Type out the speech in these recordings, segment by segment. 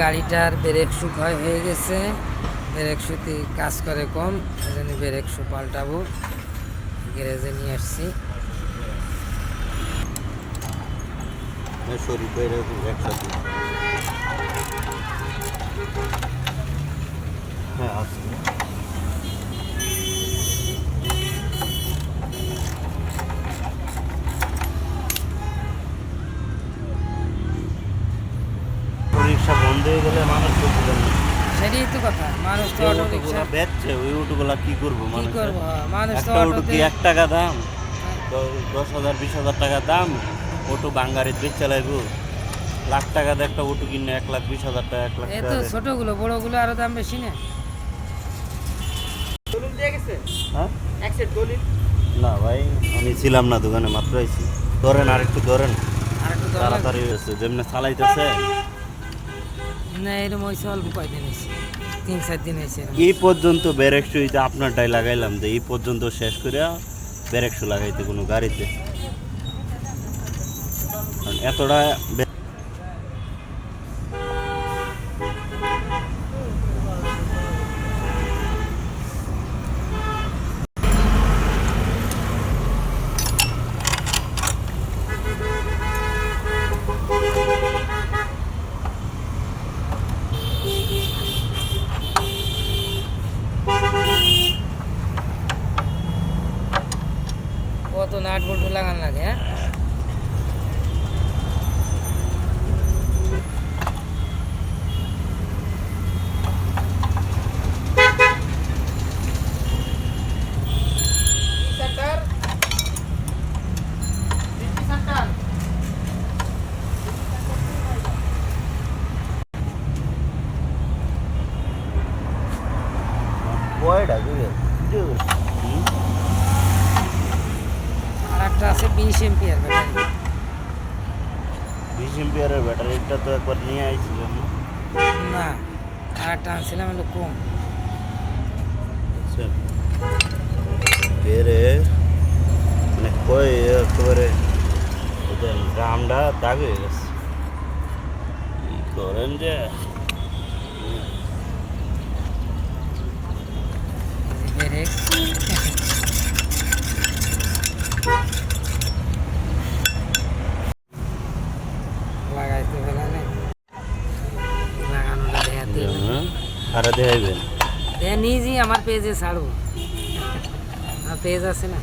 গাড়িটার brake shoe ক্ষয় হয়ে গেছে। ব্রেক শুতে কাজ করে কম এই জন্য ব্রেক শু পাল্টাবো। গ্যারেজে নিয়ে আসছি। হ্যাঁ সেটাই তো কথা মানুষ তো অটো রিক্সা বেচছে ওই অটোগুলা কি করব কি করব? হ্যাঁ, মানুষ তো অটো কি এক টাকা দাম? দশ হাজার বিশ হাজার টাকা দাম? অটো বেচ লাখ টাকা দিয়ে একটা অটো কিনে এক লাখ বিশ হাজার টাকা এক লাখ এ টাকা তো ছোটগুলো বড়গুলো আরও দাম বেশি না। হ্যাঁ? না ভাই আমি ছিলাম না দোকানে মাত্র আইছি। ধরেন আর একটু ধরেন। একটু তাড়াতাড়ি হয়েছে যেমনি চালাইতেছে। না এরকম হয়েছে অল্প কয়দিন হয়েছে তিন চার দিন হয়েছে এই পর্যন্ত ব্যারেক শুইতে আপনারটাই লাগাইলাম যে এই পর্যন্ত শেষ করে ব্যারেক শু লাগাইতে কোনো গাড়িতে। এতটা বে- কত নাট বল্টু লাগান লাগে হ্যাঁ কয়টা বুঝলে? হুম? আর আছে বিশ এমপিয়ার ব্যাটারি। বিশ এমপিয়ারের ব্যাটারিটা তো একবার নিয়ে আইছিলাম না। আর একটা আনছিলাম একটু কম। আচ্ছা বেরে মানে কয় একেবারে ড্রামটা দাগ হয়ে গেছে। কি করেন যে ব্রেক লাগাইতে পেলা নেই লাগানোটা দেখাতে হ্যাঁ আরে দেখাইবেন। দেখা নিজেই আমার পেজে ছাড়ো পেজ আছে না?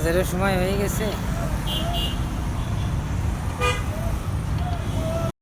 নামাজেরও সময় হয়ে গেছে।